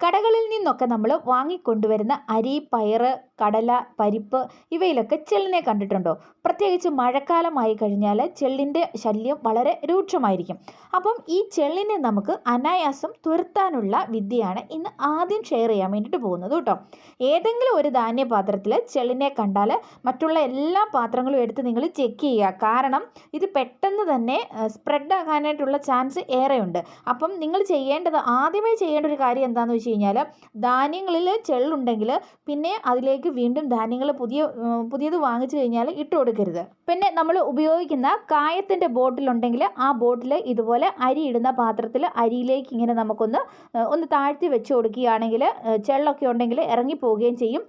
കടകളിൽ നിന്നൊക്കെ നമ്മൾ വാങ്ങിക്കൊണ്ടുവരുന്ന അരി പയറ് കടല പരിപ്പ് ഇവയിലൊക്കെ ചെള്ളിനെ കണ്ടിട്ടുണ്ടോ? പ്രത്യേകിച്ച് മഴക്കാലമായി കഴിഞ്ഞാൽ ചെള്ളിന്റെ ശല്യം വളരെ രൂക്ഷമായിരിക്കും. അപ്പം ഈ ചെള്ളിനെ നമുക്ക് അനായാസം തുരത്താനുള്ള വിദ്യയാണ് ഇന്ന് ആദ്യം ഷെയർ ചെയ്യാൻ വേണ്ടിയിട്ട് പോകുന്നത് കേട്ടോ. ഏതെങ്കിലും ഒരു ധാന്യപാത്രത്തിൽ ചെള്ളിനെ കണ്ടാൽ മറ്റുള്ള എല്ലാ പാത്രങ്ങളും എടുത്ത് നിങ്ങൾ ചെക്ക് ചെയ്യുക. കാരണം ഇത് പെട്ടെന്ന് തന്നെ സ്പ്രെഡ് ആകാനായിട്ടുള്ള ചാൻസ് ഏറെയുണ്ട്. അപ്പം നിങ്ങൾ ചെയ്യേണ്ടത് ആദ്യമേ ചെയ്യേണ്ട ഒരു കാര്യം എന്താണെന്ന് വെച്ച് കഴിഞ്ഞാൽ ധാന്യങ്ങളിൽ ചെള്ളുണ്ടെങ്കിൽ പിന്നെ അതിലേക്ക് വീണ്ടും ധാന്യങ്ങൾ പുതിയ പുതിയത് വാങ്ങിച്ചു കഴിഞ്ഞാൽ ഇട്ട് കൊടുക്കരുത്. പിന്നെ നമ്മൾ ഉപയോഗിക്കുന്ന കായത്തിന്റെ ബോട്ടിലുണ്ടെങ്കിൽ ആ ബോട്ടിൽ ഇതുപോലെ അരി ഇടുന്ന പാത്രത്തിൽ അരിയിലേക്ക് ഇങ്ങനെ നമുക്കൊന്ന് ഒന്ന് താഴ്ത്തി വെച്ച് കൊടുക്കുകയാണെങ്കിൽ ചെള്ളൊക്കെ ഉണ്ടെങ്കിൽ ഇറങ്ങിപ്പോവുകയും ചെയ്യും.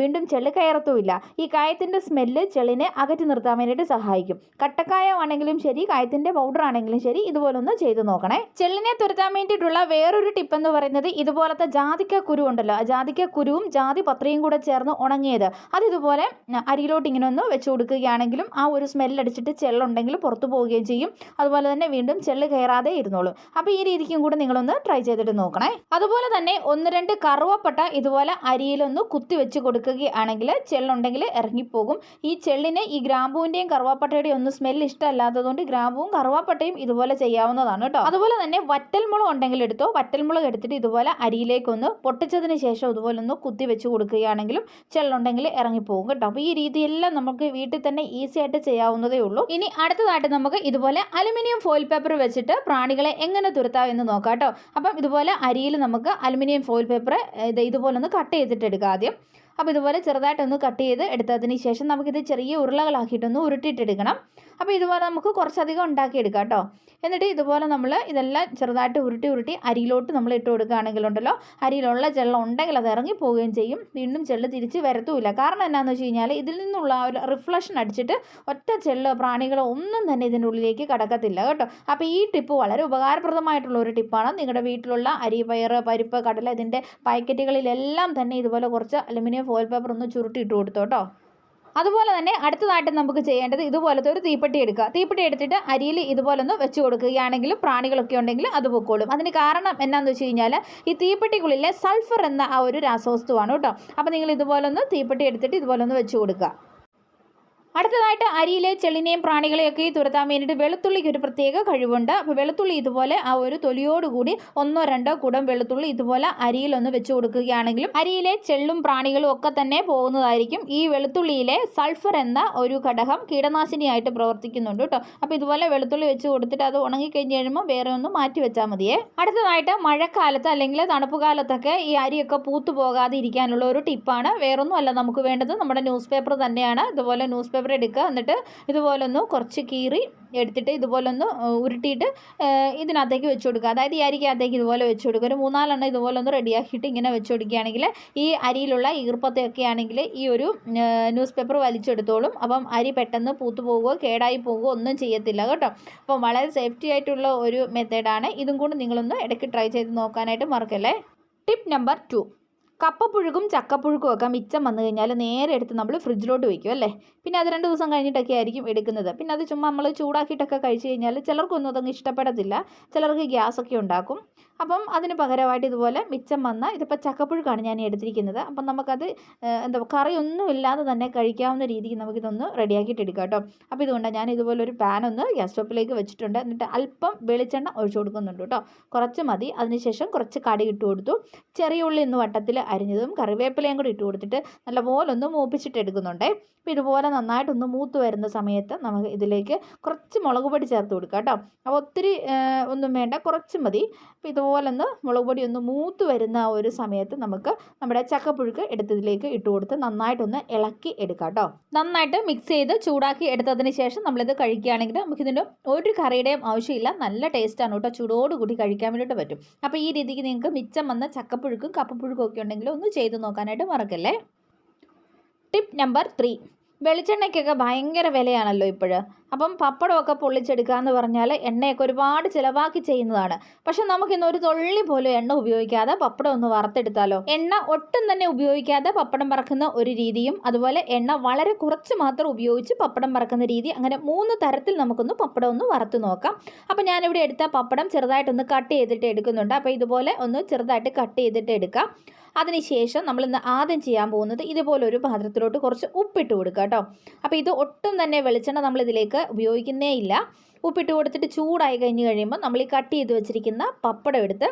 വീണ്ടും ചെള്ള് കയറത്തുമില്ല. ഈ കായത്തിന്റെ സ്മെല്ല് ചെള്ളിനെ അകറ്റി നിർത്താൻ വേണ്ടിയിട്ട് സഹായിക്കും. കട്ടക്കായമാണെങ്കിലും ശരി കായത്തിന്റെ പൗഡർ ആണെങ്കിലും ശരി ഇതുപോലെ ഒന്ന് ചെയ്ത് നോക്കണേ. ചെള്ളിനെ തുരത്താൻ വേണ്ടിയിട്ടുള്ള വേറൊരു ടിപ്പ് എന്ന് പറയുന്നത് ഇതുപോലത്തെ ജാതിക്ക കുരു ഉണ്ടല്ലോ. ആ ജാതിക്ക കുരുവും ജാതി പത്രയും കൂടെ ചേർന്ന് ഉണങ്ങിയത്. അത് ഇതുപോലെ അരിയിലോട്ട് ഇങ്ങനെ ഒന്ന് വെച്ച് കൊടുക്കുകയാണെങ്കിലും ആ ഒരു സ്മെല്ലടിച്ചിട്ട് ചെള്ളുണ്ടെങ്കിൽ പുറത്തു പോവുകയും ചെയ്യും. അതുപോലെ തന്നെ വീണ്ടും ചെള്ള് കയറാതെ ഇരുന്നോളും. അപ്പോൾ ഈ രീതിക്കും കൂടെ നിങ്ങളൊന്ന് ട്രൈ ചെയ്തിട്ട് നോക്കണേ. അതുപോലെ തന്നെ ഒന്ന് രണ്ട് കറുവപ്പട്ട ഇതുപോലെ അരിയിലൊന്ന് കുത്തി വെച്ച് കൊടുക്കുകയാണെങ്കിൽ ചെള്ളുണ്ടെങ്കിൽ ഇറങ്ങിപ്പോകും. ഈ ചെള്ളിന് ഈ ഗ്രാമ്പൂവിന്റെയും കറുവാപ്പട്ടയുടെയും ഒന്നും സ്മെല്ല് ഇഷ്ടമല്ലാത്തതുകൊണ്ട് ഗ്രാമ്പൂവും കറുവാപ്പട്ടയും ഇതുപോലെ ചെയ്യാവുന്നതാണ് കേട്ടോ. അതുപോലെ തന്നെ വറ്റൽമുളക് ഉണ്ടെങ്കിൽ എടുത്തോ. വറ്റൽമുളക് എടുത്തിട്ട് ഇതുപോലെ അരിയിലേക്കൊന്ന് പൊട്ടിച്ചതിന് ശേഷം ഇതുപോലെ ഒന്ന് കുത്തി വെച്ച് കൊടുക്കുകയാണെങ്കിലും ചെള്ളുണ്ടെങ്കിൽ ഇറങ്ങിപ്പോകും കേട്ടോ. അപ്പോൾ ഈ രീതിയെല്ലാം നമുക്ക് വീട്ടിൽ തന്നെ ഈസി ആയിട്ട് ചെയ്യാവുന്നതേ ഉള്ളൂ. ഇനി അടുത്തതായിട്ട് നമുക്ക് ഇതുപോലെ അലുമിനിയം ഫോയിൽ പേപ്പർ വെച്ചിട്ട് പ്രാണികളെ എങ്ങനെ തുരത്താം എന്ന് നോക്കാം കേട്ടോ. അപ്പം ഇതുപോലെ അരിയിൽ നമുക്ക് അലുമിനിയം ഫോയിൽ പേപ്പർ ഇത് ഇതുപോലെ ഒന്ന് കട്ട് ചെയ്തിട്ട് എടുക്കുക ആദ്യം. അപ്പോൾ ഇതുപോലെ ചെറുതായിട്ടൊന്ന് കട്ട് ചെയ്ത് എടുത്തതിന് ശേഷം നമുക്കിത് ചെറിയ ഉരുളകളാക്കിയിട്ടൊന്ന് ഉരുട്ടിയിട്ടെടുക്കണം അപ്പോൾ ഇതുപോലെ നമുക്ക് കുറച്ചധികം ഉണ്ടാക്കിയെടുക്കാം കേട്ടോ. എന്നിട്ട് ഇതുപോലെ നമ്മൾ ഇതെല്ലാം ചെറുതായിട്ട് ഉരുട്ടി ഉരുട്ടി അരിയിലോട്ട് നമ്മൾ ഇട്ട് കൊടുക്കുകയാണെങ്കിലുണ്ടല്ലോ അരിയിലുള്ള ചെള്ളം ഉണ്ടെങ്കിൽ അത് ഇറങ്ങി പോവുകയും ചെയ്യും. വീണ്ടും ചെള്ള് തിരിച്ച് വരത്തുമില്ല കാരണം എന്നാന്ന് വെച്ച് കഴിഞ്ഞാൽ ഇതിൽ നിന്നുള്ള ആ ഒരു റിഫ്ലക്ഷൻ അടിച്ചിട്ട് ഒറ്റ ചെള്ള് പ്രാണികളോ ഒന്നും തന്നെ ഇതിന്റെ ഉള്ളിലേക്ക് കടക്കത്തില്ല കേട്ടോ. അപ്പോൾ ഈ ടിപ്പ് വളരെ ഉപകാരപ്രദമായിട്ടുള്ള ഒരു ടിപ്പാണ്. നിങ്ങളുടെ വീട്ടിലുള്ള അരി പയറ് പരിപ്പ് കടല ഇതിന്റെ പാക്കറ്റുകളിലെല്ലാം തന്നെ ഇതുപോലെ കുറച്ച് അലുമിനിയം ഫോയിൽ പേപ്പർ ഒന്ന് ചുരുട്ടിയിട്ട് കൊടുത്തു കേട്ടോ. അതുപോലെ തന്നെ അടുത്തതായിട്ട് നമുക്ക് ചെയ്യേണ്ടത് ഇതുപോലത്തെ ഒരു തീപ്പെട്ടി എടുക്കുക. തീപ്പെട്ടി എടുത്തിട്ട് അരിയിൽ ഇതുപോലൊന്ന് വെച്ച് കൊടുക്കുകയാണെങ്കിൽ പ്രാണികളൊക്കെ ഉണ്ടെങ്കിൽ അത് പൊക്കോളും. അതിന് കാരണം എന്നാന്ന് വെച്ച് കഴിഞ്ഞാൽ ഈ തീപ്പെട്ടിക്കുള്ളിലെ സൾഫർ എന്ന ആ ഒരു രാസവസ്തുവാണ് കേട്ടോ. അപ്പോൾ നിങ്ങൾ ഇതുപോലൊന്ന് തീപ്പെട്ടി എടുത്തിട്ട് ഇതുപോലൊന്ന് വെച്ച് കൊടുക്കുക. അടുത്തതായിട്ട് അരിയിലെ ചെളിനെയും പ്രാണികളെയൊക്കെ തുരത്താൻ വേണ്ടിയിട്ട് വെളുത്തുള്ളിക്ക് ഒരു പ്രത്യേക കഴിവുണ്ട്. അപ്പോൾ വെളുത്തുള്ളി ഇതുപോലെ ആ ഒരു തൊലിയോടുകൂടി ഒന്നോ രണ്ടോ കൂടം വെളുത്തുള്ളി ഇതുപോലെ അരിയിലൊന്ന് വെച്ച് കൊടുക്കുകയാണെങ്കിലും അരിയിലെ ചെള്ളും പ്രാണികളും ഒക്കെ തന്നെ പോകുന്നതായിരിക്കും. ഈ വെളുത്തുള്ളിയിലെ സൾഫർ എന്ന ഒരു ഘടകം കീടനാശിനിയായിട്ട് പ്രവർത്തിക്കുന്നുണ്ട് കേട്ടോ. അപ്പോൾ ഇതുപോലെ വെളുത്തുള്ളി വെച്ച് കൊടുത്തിട്ട് അത് ഉണങ്ങിക്കഴിഞ്ഞ് കഴിയുമ്പോൾ വേറെ ഒന്ന് മാറ്റി വെച്ചാൽ മതിയേ. അടുത്തതായിട്ട് മഴക്കാലത്ത് അല്ലെങ്കിൽ തണുപ്പ് കാലത്തൊക്കെ ഈ അരിയൊക്കെ പൂത്തു പോകാതെ ഇരിക്കാനുള്ള ഒരു ടിപ്പാണ്. വേറൊന്നും അല്ല നമുക്ക് വേണ്ടത് നമ്മുടെ ന്യൂസ് പേപ്പർ തന്നെയാണ്. ഇതുപോലെ ന്യൂസ് എടുക്കുക. എന്നിട്ട് ഇതുപോലൊന്ന് കുറച്ച് കീറി എടുത്തിട്ട് ഇതുപോലൊന്ന് ഉരുട്ടിയിട്ട് ഇതിനകത്തേക്ക് വെച്ച് കൊടുക്കുക. അതായത് ഈ അരിക്കകത്തേക്ക് ഇതുപോലെ വെച്ച് കൊടുക്കുക. ഒരു മൂന്നാലെണ്ണം ഇതുപോലെ ഒന്ന് റെഡിയാക്കിയിട്ട് ഇങ്ങനെ വെച്ച് കൊടുക്കുകയാണെങ്കിൽ ഈ അരിയിലുള്ള ഈർപ്പത്തെയൊക്കെ ആണെങ്കിൽ ഈ ഒരു ന്യൂസ് പേപ്പർ വലിച്ചെടുത്തോളും. അപ്പം അരി പെട്ടെന്ന് പൂത്തു പോകുകയോ കേടായി പോകുകയോ ഒന്നും ചെയ്യത്തില്ല കേട്ടോ. അപ്പം വളരെ സേഫ്റ്റി ആയിട്ടുള്ള ഒരു മെത്തേഡാണ്. ഇതും കൂടി നിങ്ങളൊന്ന് ഇടയ്ക്ക് ട്രൈ ചെയ്ത് നോക്കാനായിട്ട് മറക്കല്ലേ? Tip number two. കപ്പപ്പുഴുക്കും ചക്കപ്പുഴുക്കും ഒക്കെ മിച്ചം വന്നു കഴിഞ്ഞാൽ നേരെ എടുത്ത് നമ്മൾ ഫ്രിഡ്ജിലോട്ട് വയ്ക്കും അല്ലേ? പിന്നെ അത് രണ്ട് ദിവസം കഴിഞ്ഞിട്ടൊക്കെ ആയിരിക്കും എടുക്കുന്നത്. പിന്നെ അത് ചുമ്മാ നമ്മൾ ചൂടാക്കിയിട്ടൊക്കെ കഴിച്ചു കഴിഞ്ഞാൽ ചിലർക്കൊന്നും അതങ്ങ് ഇഷ്ടപ്പെടത്തില്ല. ചിലർക്ക് ഗ്യാസൊക്കെ ഉണ്ടാക്കും. അപ്പം അതിന് പകരമായിട്ട് ഇതുപോലെ മിച്ചം വന്ന ഇതിപ്പോൾ ചക്കപ്പുഴുക്കാണ് ഞാൻ എടുത്തിരിക്കുന്നത്. അപ്പം നമുക്കത് എന്താ കറിയൊന്നും ഇല്ലാതെ തന്നെ കഴിക്കാവുന്ന രീതിക്ക് നമുക്കിതൊന്ന് റെഡിയാക്കിയിട്ട് എടുക്കാം കേട്ടോ. അപ്പോൾ ഇതുകൊണ്ടാണ് ഞാൻ ഇതുപോലെ ഒരു പാൻ ഒന്ന് ഗ്യാസ് സ്റ്റോപ്പിലേക്ക് വെച്ചിട്ടുണ്ട്. എന്നിട്ട് അല്പം വെളിച്ചെണ്ണ ഒഴിച്ചു കൊടുക്കുന്നുണ്ട് കേട്ടോ. കുറച്ച് മതി. അതിനുശേഷം കുറച്ച് കടി ഇട്ട് കൊടുത്തു. ചെറിയ ഉള്ളി ഒന്ന് വട്ടത്തിൽ അരിഞ്ഞതും കറിവേപ്പിലയും കൂടി ഇട്ട് കൊടുത്തിട്ട് നല്ലപോലെ ഒന്ന് മൂപ്പിച്ചിട്ട് എടുക്കുന്നുണ്ടേ. അപ്പോൾ ഇതുപോലെ നന്നായിട്ടൊന്ന് മൂത്ത് വരുന്ന സമയത്ത് നമുക്ക് ഇതിലേക്ക് കുറച്ച് മുളക് പൊടി ചേർത്ത് കൊടുക്കാം കേട്ടോ. അപ്പോൾ ഒത്തിരി ഒന്നും വേണ്ട. കുറച്ച് മതി. അപ്പോൾ ഇതുപോലെ ഇതുപോലെ ഒന്ന് മുളക് പൊടി ഒന്ന് മൂത്ത് വരുന്ന ആ ഒരു സമയത്ത് നമുക്ക് നമ്മുടെ ചക്കപ്പുഴുക്ക് എടുത്തതിലേക്ക് ഇട്ട് കൊടുത്ത് നന്നായിട്ടൊന്ന് ഇളക്കി എടുക്കാം കേട്ടോ. നന്നായിട്ട് മിക്സ് ചെയ്ത് ചൂടാക്കി എടുത്തതിന് ശേഷം നമ്മളിത് കഴിക്കുകയാണെങ്കിൽ നമുക്കിതിന്റെ ഒരു കറിയുടെയും ആവശ്യമില്ല. നല്ല ടേസ്റ്റാണ് കേട്ടോ. ചൂടോടുകൂടി കഴിക്കാൻ വേണ്ടിയിട്ട് പറ്റും. അപ്പോൾ ഈ രീതിക്ക് നിങ്ങൾക്ക് മിച്ചം വന്ന ചക്കപ്പുഴുക്കും കപ്പപ്പുഴുക്കും ഒക്കെ ഉണ്ടെങ്കിൽ ഒന്ന് ചെയ്ത് നോക്കാനായിട്ട് മറക്കല്ലേ? ടിപ്പ് നമ്പർ ത്രീ വെളിച്ചെണ്ണയ്ക്കൊക്കെ ഭയങ്കര വിലയാണല്ലോ ഇപ്പോഴ്. അപ്പം പപ്പടമൊക്കെ പൊള്ളിച്ചെടുക്കുക എന്ന് പറഞ്ഞാൽ എണ്ണയൊക്കെ ഒരുപാട് ചിലവാക്കി ചെയ്യുന്നതാണ്. പക്ഷെ നമുക്കിന്ന് ഒരു തൊള്ളി പോലും എണ്ണ ഉപയോഗിക്കാതെ പപ്പടം ഒന്ന് വറുത്തെടുത്താലോ? എണ്ണ ഒട്ടും തന്നെ ഉപയോഗിക്കാതെ പപ്പടം പറക്കുന്ന ഒരു രീതിയും അതുപോലെ എണ്ണ വളരെ കുറച്ച് മാത്രം ഉപയോഗിച്ച് പപ്പടം പറക്കുന്ന രീതി അങ്ങനെ മൂന്ന് തരത്തിൽ നമുക്കൊന്ന് പപ്പടം ഒന്ന് വറുത്ത് നോക്കാം. അപ്പോൾ ഞാനിവിടെ എടുത്ത പപ്പടം ചെറുതായിട്ടൊന്ന് കട്ട് ചെയ്തിട്ട് എടുക്കുന്നുണ്ട്. അപ്പോൾ ഇതുപോലെ ഒന്ന് ചെറുതായിട്ട് കട്ട് ചെയ്തിട്ട് എടുക്കാം. അതിനുശേഷം നമ്മൾ ഇന്ന് ആദ്യം ചെയ്യാൻ പോകുന്നത് ഇതുപോലെ ഒരു പാത്രത്തിലോട്ട് കുറച്ച് ഉപ്പിട്ട് കൊടുക്കുക കേട്ടോ. അപ്പോൾ ഇത് ഒട്ടും തന്നെ വെളിച്ചെണ്ണ നമ്മൾ ഇതിലേക്ക് ഉപയോഗിക്കുന്നേ ഇല്ല ഉപ്പിട്ട് കൊടുത്തിട്ട് ചൂടായി കഴിഞ്ഞ് കഴിയുമ്പോൾ നമ്മൾ ഈ കട്ട് ചെയ്ത് വെച്ചിരിക്കുന്ന പപ്പടം എടുത്ത്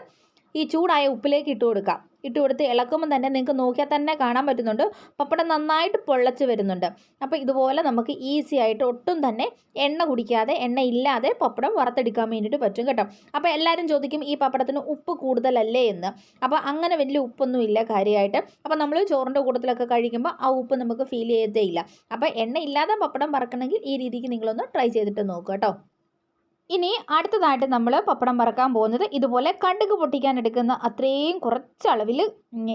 ഈ ചൂടായ ഉപ്പിലേക്ക് ഇട്ട് കൊടുക്കാം. ഇട്ട് കൊടുത്ത് ഇളക്കുമ്പോൾ തന്നെ നിങ്ങൾക്ക് നോക്കിയാൽ തന്നെ കാണാൻ പറ്റുന്നുണ്ട്. പപ്പടം നന്നായിട്ട് പൊള്ളച്ച് വരുന്നുണ്ട്. അപ്പോൾ ഇതുപോലെ നമുക്ക് ഈസി ആയിട്ട് ഒട്ടും തന്നെ എണ്ണ കുടിക്കാതെ എണ്ണ ഇല്ലാതെ പപ്പടം വറുത്തെടുക്കാൻ വേണ്ടിയിട്ട് പറ്റും കേട്ടോ. അപ്പോൾ എല്ലാവരും ചോദിക്കും ഈ പപ്പടത്തിന് ഉപ്പ് കൂടുതലല്ലേ? എന്ന്. അപ്പോൾ അങ്ങനെ വലിയ ഉപ്പൊന്നും ഇല്ല കാര്യമായിട്ട്. അപ്പോൾ നമ്മൾ ചോറിന്റെ കൂട്ടത്തിലൊക്കെ കഴിക്കുമ്പോൾ ആ ഉപ്പ് നമുക്ക് ഫീൽ ചെയ്തേ ഇല്ല. അപ്പോൾ എണ്ണ ഇല്ലാതെ പപ്പടം വറക്കണമെങ്കിൽ ഈ രീതിക്ക് നിങ്ങളൊന്ന് ട്രൈ ചെയ്തിട്ട് നോക്കുക കേട്ടോ. ഇനി അടുത്തതായിട്ട് നമ്മൾ പപ്പടം വറക്കാൻ പോകുന്നത് ഇതുപോലെ കടുക് പൊട്ടിക്കാൻ എടുക്കുന്ന അത്രയും കുറച്ച് അളവിൽ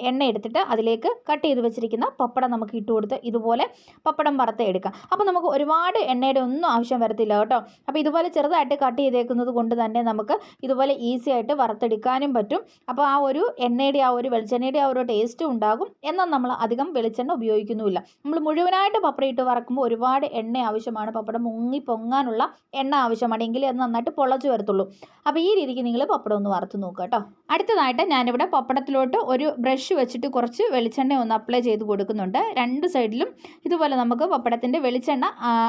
എണ്ണ എടുത്തിട്ട് അതിലേക്ക് കട്ട് ചെയ്ത് വെച്ചിരിക്കുന്ന പപ്പടം നമുക്ക് ഇട്ട് കൊടുത്ത് ഇതുപോലെ പപ്പടം വറുത്ത് എടുക്കാം. അപ്പോൾ നമുക്ക് ഒരുപാട് എണ്ണയുടെ ഒന്നും ആവശ്യം വരത്തില്ല കേട്ടോ. അപ്പോൾ ഇതുപോലെ ചെറുതായിട്ട് കട്ട് ചെയ്തേക്കുന്നത് കൊണ്ട് തന്നെ നമുക്ക് ഇതുപോലെ ഈസി ആയിട്ട് വറുത്തെടുക്കാനും പറ്റും. അപ്പോൾ ആ ഒരു എണ്ണയുടെ ആ ഒരു വെളിച്ചെണ്ണയുടെ ആ ഒരു ടേസ്റ്റും ഉണ്ടാകും. എന്നാൽ നമ്മൾ അധികം വെളിച്ചെണ്ണ ഉപയോഗിക്കുന്നുമില്ല. നമ്മൾ മുഴുവനായിട്ട് പപ്പടം ഇട്ട് വറക്കുമ്പോൾ ഒരുപാട് എണ്ണ ആവശ്യമാണ്. പപ്പടം മുങ്ങി പൊങ്ങാനുള്ള എണ്ണ ആവശ്യമാണ്. എങ്കിൽ അത് നന്നായിട്ട് പൊളച്ച് വരത്തുള്ളൂ. അപ്പോൾ ഈ രീതിക്ക് നിങ്ങൾ പപ്പടം ഒന്ന് വറുത്ത് നോക്കുക കേട്ടോ. അടുത്തതായിട്ട് ഞാനിവിടെ പപ്പടത്തിലോട്ട് ഒരു ബ്രഷ് വെച്ചിട്ട് കുറച്ച് വെളിച്ചെണ്ണ ഒന്ന് അപ്ലൈ ചെയ്ത് കൊടുക്കുന്നുണ്ട്. രണ്ട് സൈഡിലും ഇതുപോലെ നമുക്ക് പപ്പടത്തിന്റെ വെളിച്ചെണ്ണ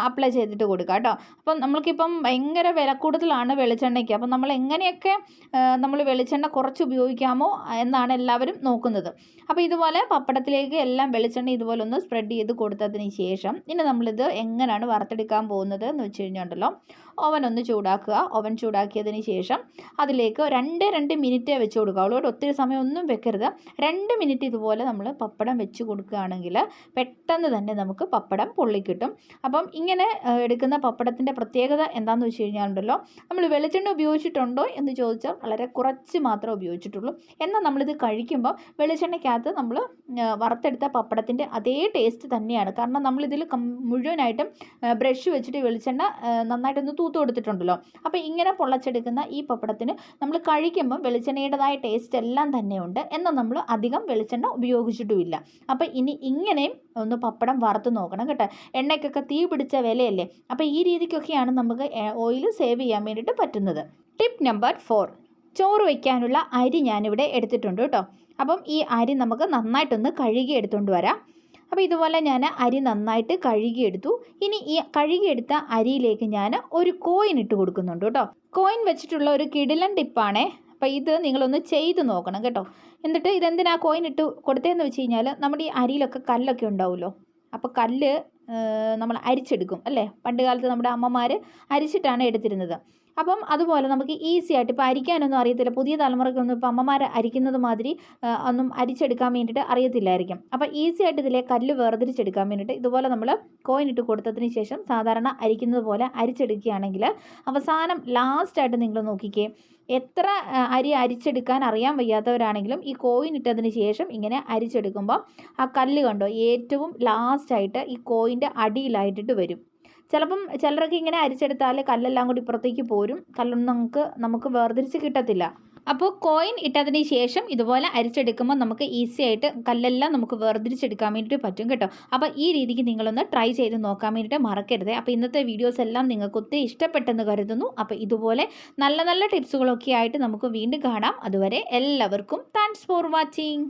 അപ്ലൈ ചെയ്തിട്ട് കൊടുക്കുക കേട്ടോ. അപ്പം നമ്മൾക്കിപ്പം ഭയങ്കര വില കൂടുതലാണ് വെളിച്ചെണ്ണയ്ക്ക്. അപ്പം നമ്മൾ എങ്ങനെയൊക്കെ നമ്മൾ വെളിച്ചെണ്ണ കുറച്ച് ഉപയോഗിക്കാമോ എന്നാണ് എല്ലാവരും നോക്കുന്നത്. അപ്പോൾ ഇതുപോലെ പപ്പടത്തിലേക്ക് എല്ലാം വെളിച്ചെണ്ണ ഇതുപോലെ ഒന്ന് സ്പ്രെഡ് ചെയ്ത് കൊടുത്തതിന് ശേഷം ഇനി നമ്മളിത് എങ്ങനെയാണ് വറുത്തെടുക്കാൻ പോകുന്നത് എന്ന് വെച്ച് കഴിഞ്ഞുണ്ടല്ലോ ഓവൻ ഒന്ന് ചൂടാക്കുക. ഓവൻ ചൂടാക്കിയതിന് ശേഷം അതിലേക്ക് രണ്ട് രണ്ട് മിനിറ്റേ വെച്ച് കൊടുക്കാവുള്ളൂ അവളോട് ഒത്തിരി സമയം ഒന്നും വെക്കരുത്. രണ്ട് മിനിറ്റ് ഇതുപോലെ നമ്മൾ പപ്പടം വെച്ച് കൊടുക്കുകയാണെങ്കിൽ പെട്ടെന്ന് തന്നെ നമുക്ക് പപ്പടം പൊള്ളിക്കിട്ടും. അപ്പം ഇങ്ങനെ എടുക്കുന്ന പപ്പടത്തിന്റെ പ്രത്യേകത എന്താണെന്ന് വെച്ച് കഴിഞ്ഞാലുണ്ടല്ലോ നമ്മൾ വെളിച്ചെണ്ണ ഉപയോഗിച്ചിട്ടുണ്ടോ എന്ന് ചോദിച്ചാൽ വളരെ കുറച്ച് മാത്രമേ ഉപയോഗിച്ചിട്ടുള്ളൂ. എന്നാൽ നമ്മളിത് കഴിക്കുമ്പോൾ വെളിച്ചെണ്ണയ്ക്കകത്ത് നമ്മൾ വറുത്തെടുത്ത പപ്പടത്തിന്റെ അതേ ടേസ്റ്റ് തന്നെയാണ്. കാരണം നമ്മളിതിൽ മുഴുവനായിട്ടും ബ്രഷ് വെച്ചിട്ട് വെളിച്ചെണ്ണ നന്നായിട്ടൊന്ന് തൂത്ത് കൊടുത്തിട്ടുണ്ടല്ലോ. അപ്പോൾ ഇങ്ങനെ പൊള്ളച്ചെടുക്കുന്ന ഈ പപ്പടത്തിന് നമ്മൾ കഴിക്കുമ്പോൾ വെളിച്ചെണ്ണയുടേതായ ടേസ്റ്റ് എല്ലാം തന്നെയുണ്ട് എന്നാൽ നമ്മൾ അധികം വെളിച്ചെണ്ണ ഉപയോഗിച്ചിട്ടുമില്ല. അപ്പോൾ ഇനി ഇങ്ങനെയും ഒന്ന് പപ്പടം വറുത്ത് നോക്കണം കേട്ടോ. എണ്ണയ്ക്കൊക്കെ തീ പിടിച്ച വിലയല്ലേ? അപ്പോൾ ഈ രീതിക്കൊക്കെയാണ് നമുക്ക് ഓയിൽ സേവ് ചെയ്യാൻ വേണ്ടിയിട്ട് പറ്റുന്നത്. ടിപ്പ് നമ്പർ ഫോർ ചോറ് വയ്ക്കാനുള്ള അരി ഞാനിവിടെ എടുത്തിട്ടുണ്ട് കേട്ടോ. അപ്പം ഈ അരി നമുക്ക് നന്നായിട്ടൊന്ന് കഴുകി എടുത്തുകൊണ്ട് വരാം. അപ്പോൾ ഇതുപോലെ ഞാൻ അരി നന്നായിട്ട് കഴുകിയെടുത്തു. ഇനി ഈ കഴുകിയെടുത്ത അരിയിലേക്ക് ഞാൻ ഒരു കോയിൻ ഇട്ട് കൊടുക്കുന്നുണ്ട് കേട്ടോ. കോയിൻ വെച്ചിട്ടുള്ള ഒരു കിടിലൻ ടിപ്പാണേ അപ്പോൾ ഇത് നിങ്ങളൊന്ന് ചെയ്ത് നോക്കണം കേട്ടോ. എന്നിട്ട് ഇതെന്തിനാ കോയിൻ ഇട്ട് കൊടുത്തതെന്ന് വെച്ച് കഴിഞ്ഞാൽ നമ്മുടെ ഈ അരിയിലൊക്കെ കല്ലൊക്കെ ഉണ്ടാവുമല്ലോ. അപ്പോൾ കല്ല് നമ്മൾ അരിച്ചെടുക്കും അല്ലേ? പണ്ട് കാലത്ത് നമ്മുടെ അമ്മമാർ അരിച്ചിട്ടാണ് എടുത്തിരുന്നത്. അപ്പം അതുപോലെ നമുക്ക് ഈസി ആയിട്ട് ഇപ്പോൾ അരിക്കാനൊന്നും അറിയത്തില്ല. പുതിയ തലമുറയ്ക്കൊന്നും ഇപ്പോൾ അമ്മമാർ അരിക്കുന്നത് മാതിരി ഒന്നും അരിച്ചെടുക്കാൻ വേണ്ടിയിട്ട് അറിയത്തില്ലായിരിക്കും. അപ്പോൾ ഈസി ആയിട്ട് ഇതിലെ കല്ല് വേർതിരിച്ചെടുക്കാൻ വേണ്ടിയിട്ട് ഇതുപോലെ നമ്മൾ കോയിൻ ഇട്ട് കൊടുത്തതിന് ശേഷം സാധാരണ അരിക്കുന്നത് പോലെ അരിച്ചെടുക്കുകയാണെങ്കിൽ അവസാനം ലാസ്റ്റായിട്ട് നിങ്ങൾ നോക്കിക്കേ എത്ര അരി അരിച്ചെടുക്കാൻ അറിയാൻ വയ്യാത്തവരാണെങ്കിലും ഈ കോയിൻ ഇട്ടതിന് ശേഷം ഇങ്ങനെ അരിച്ചെടുക്കുമ്പോൾ ആ കല്ല് കണ്ടോ ഏറ്റവും ലാസ്റ്റായിട്ട് ഈ കോയിന്റെ അടിയിലായിട്ടിട്ട് വരും. ചിലപ്പം ചിലരൊക്കെ ഇങ്ങനെ അരിച്ചെടുത്താൽ കല്ലെല്ലാം കൂടി ഇപ്പുറത്തേക്ക് പോരും. കല്ലൊന്നും നമുക്ക് നമുക്ക് വേർതിരിച്ച് കിട്ടത്തില്ല. അപ്പോൾ കോയിൻ ഇട്ടതിന് ശേഷം ഇതുപോലെ അരിച്ചെടുക്കുമ്പോൾ നമുക്ക് ഈസി ആയിട്ട് കല്ലെല്ലാം നമുക്ക് വേർതിരിച്ചെടുക്കാൻ വേണ്ടിയിട്ട് പറ്റും കേട്ടോ. അപ്പോൾ ഈ രീതിക്ക് നിങ്ങളൊന്ന് ട്രൈ ചെയ്ത് നോക്കാൻ വേണ്ടിയിട്ട് മറക്കരുത്. അപ്പോൾ ഇന്നത്തെ വീഡിയോസ് എല്ലാം നിങ്ങൾക്ക് ഒത്തിരി ഇഷ്ടപ്പെട്ടെന്ന് കരുതുന്നു. അപ്പോൾ ഇതുപോലെ നല്ല നല്ല ടിപ്സുകളൊക്കെ ആയിട്ട് നമുക്ക് വീണ്ടും കാണാം. അതുവരെ എല്ലാവർക്കും താങ്ക്സ് ഫോർ വാച്ചിങ്